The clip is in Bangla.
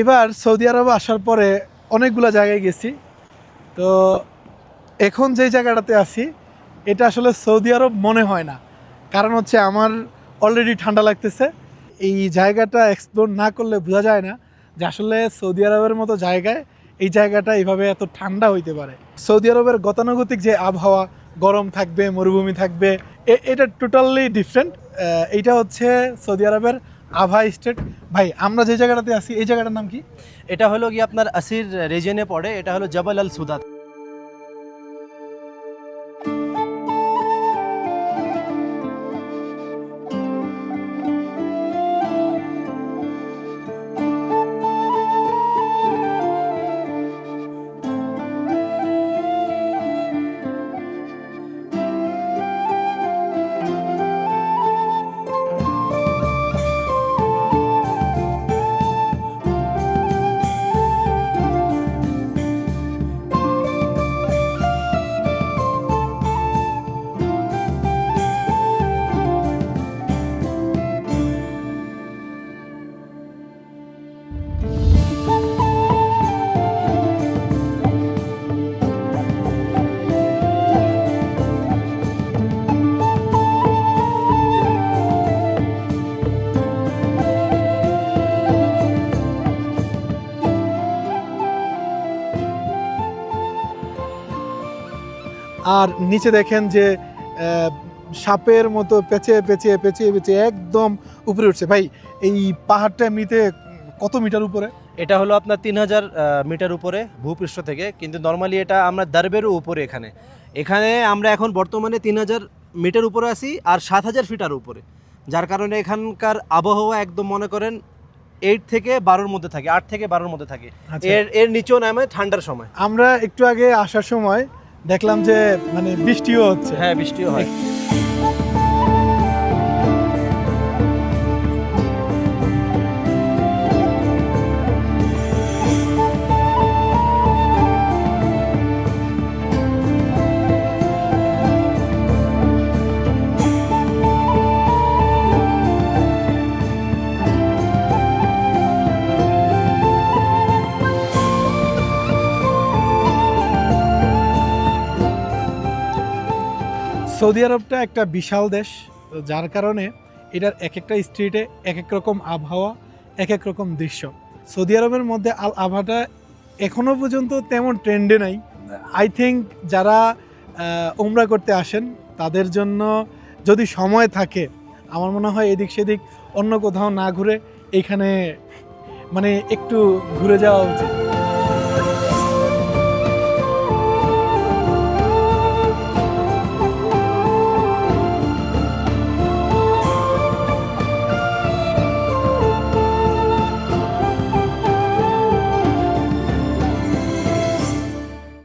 এবার সৌদি আরবে আসার পরে অনেকগুলো জায়গায় গেছি। তো এখন যে জায়গাটাতে আছি, এটা আসলে সৌদি আরব মনে হয় না। কারণ হচ্ছে আমার অলরেডি ঠান্ডা লাগতেছে। এই জায়গাটা এক্সপ্লোর না করলে বোঝা যায় না যে আসলে সৌদি আরবের মতো জায়গায় এই জায়গাটা এইভাবে এত ঠান্ডা হইতে পারে। সৌদি আরবের গতানুগতিক যে আবহাওয়া, গরম থাকবে, মরুভূমি থাকবে এটা টোটালি ডিফারেন্ট এইটা হচ্ছে সৌদি আরবের আভা স্টেট। ভাই, আমরা যে জায়গাটাতে আসি এই জায়গাটার নাম কি? এটা হলো কি আপনার আসির রিজনে পড়ে, এটা হলো জবল আল সুদাত। আর নিচে দেখেন যে সাপের মতো পেঁচিয়ে পেঁচিয়ে পেঁচিয়ে পেঁচিয়ে একদম উপরে উঠছে। ভাই এই পাহাড়টা এমনিতে কত মিটার উপরে? এটা হলো আপনার তিন হাজার মিটার উপরে ভূপৃষ্ঠ থেকে। কিন্তু নর্মালি এটা আমরা দারবেরও উপরে এখানে। এখানে আমরা এখন বর্তমানে তিন হাজার মিটার উপরে আছি আর সাত হাজার ফিটার উপরে। যার কারণে এখানকার আবহাওয়া একদম মনে করেন এইট থেকে বারোর মধ্যে থাকে আট থেকে বারোর মধ্যে থাকে। আচ্ছা। এর এর নিচেও নামে ঠান্ডার সময়। আমরা একটু আগে আসার সময় দেখলাম যে মানে বৃষ্টিও হচ্ছে। হ্যাঁ বৃষ্টিও হয়। সৌদি আরবটা একটা বিশাল দেশ, যার কারণে এটার এক একটা স্ট্রিটে এক এক রকম আবহাওয়া এক এক রকম দৃশ্য। সৌদি আরবের মধ্যে আল আবহাওয়াটা এখনও পর্যন্ত তেমন ট্রেন্ডে নাই। আই থিঙ্ক যারা উমরা করতে আসেন, তাদের জন্য যদি সময় থাকে, আমার মনে হয় এদিক সেদিক অন্য কোথাও না ঘুরে এখানে মানে একটু ঘুরে যাওয়া উচিত।